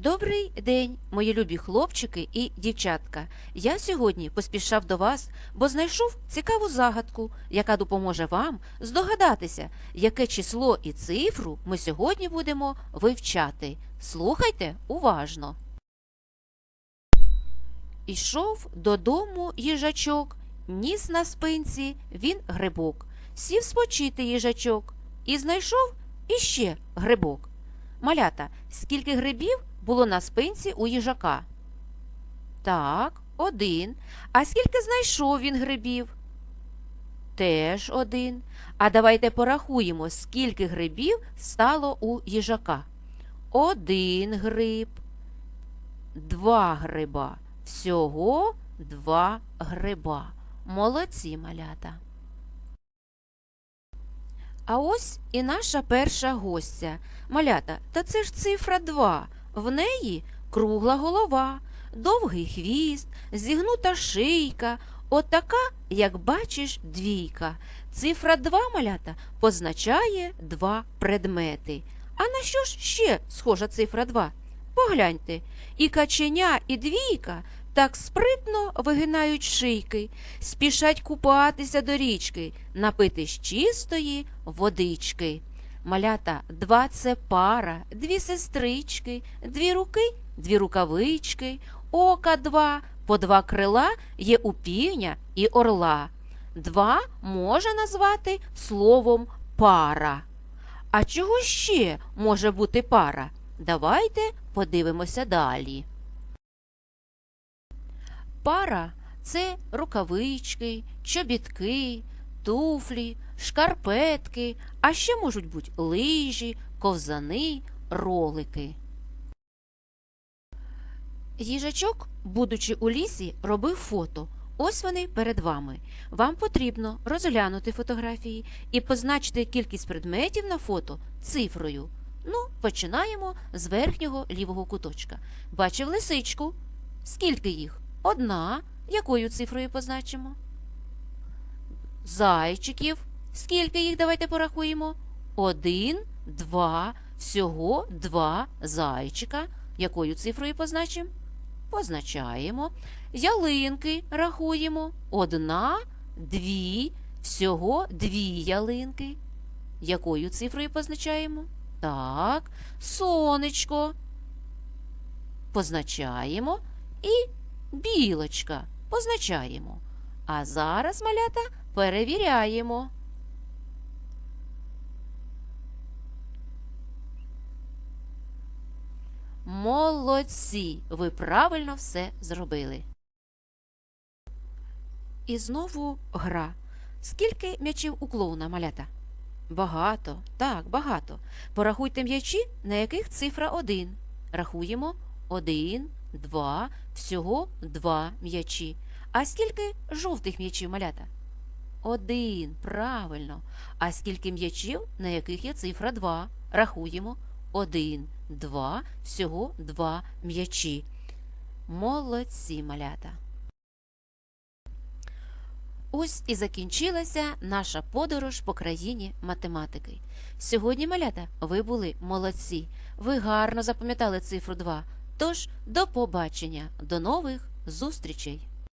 Добрий день, мої любі хлопчики і дівчатка. Я сьогодні поспішав до вас, бо знайшов цікаву загадку, яка допоможе вам здогадатися, яке число і цифру ми сьогодні будемо вивчати. Слухайте уважно. Ішов додому їжачок, ніс на спинці він грибок. Сів спочити їжачок і знайшов іще грибок. Малята, скільки грибів було на спинці у їжака? Так, один. А скільки знайшов він грибів? Теж один. А давайте порахуємо, скільки грибів стало у їжака. Один гриб, два гриба. Всього два гриба. Молодці малята. А ось і наша перша гостя. Малята, та це ж цифра 2. В неї кругла голова, довгий хвіст, зігнута шийка, отака, як бачиш, двійка. Цифра 2, малята, позначає два предмети. А на що ж ще схожа цифра 2? Погляньте, і каченя, і двійка так спритно вигинають шийки, спішать купатися до річки, напитись чистої водички. Малята два це пара, дві сестрички, дві руки, дві рукавички, ока два, по два крила є у півня і орла. Два можна назвати словом пара. А чого ще може бути пара? Давайте подивимося далі. Пара це рукавички, чобітки, туфлі, шкарпетки, а ще можуть бути лижі, ковзани, ролики. Їжачок, будучи у лісі, робив фото. Ось вони перед вами. Вам потрібно розглянути фотографії і позначити кількість предметів на фото цифрою. Ну, починаємо з верхнього лівого куточка. Бачив лисичку. Скільки їх? Одна. Якою цифрою позначимо? Зайчиків. Скільки їх давайте порахуємо? Один, два, всього два зайчика. Якою цифрою позначимо? Позначаємо. Ялинки рахуємо. Одна, дві, всього дві ялинки. Якою цифрою позначаємо? Так, сонечко. Позначаємо. І білочка. Позначаємо. А зараз, малята, перевіряємо. Молодці! Ви правильно все зробили. І знову гра. Скільки м'ячів у клоуна, малята? Багато, так, багато. Порахуйте м'ячі, на яких цифра 1. Рахуємо 1, 2, всього 2 м'ячі. А скільки жовтих м'ячів, малята? Один, правильно. А скільки м'ячів, на яких є цифра 2? Рахуємо. Один, два, всього два м'ячі. Молодці малята. Ось і закінчилася наша подорож по країні математики. Сьогодні, малята, ви були молодці. Ви гарно запам'ятали цифру 2. Тож, до побачення, до нових зустрічей!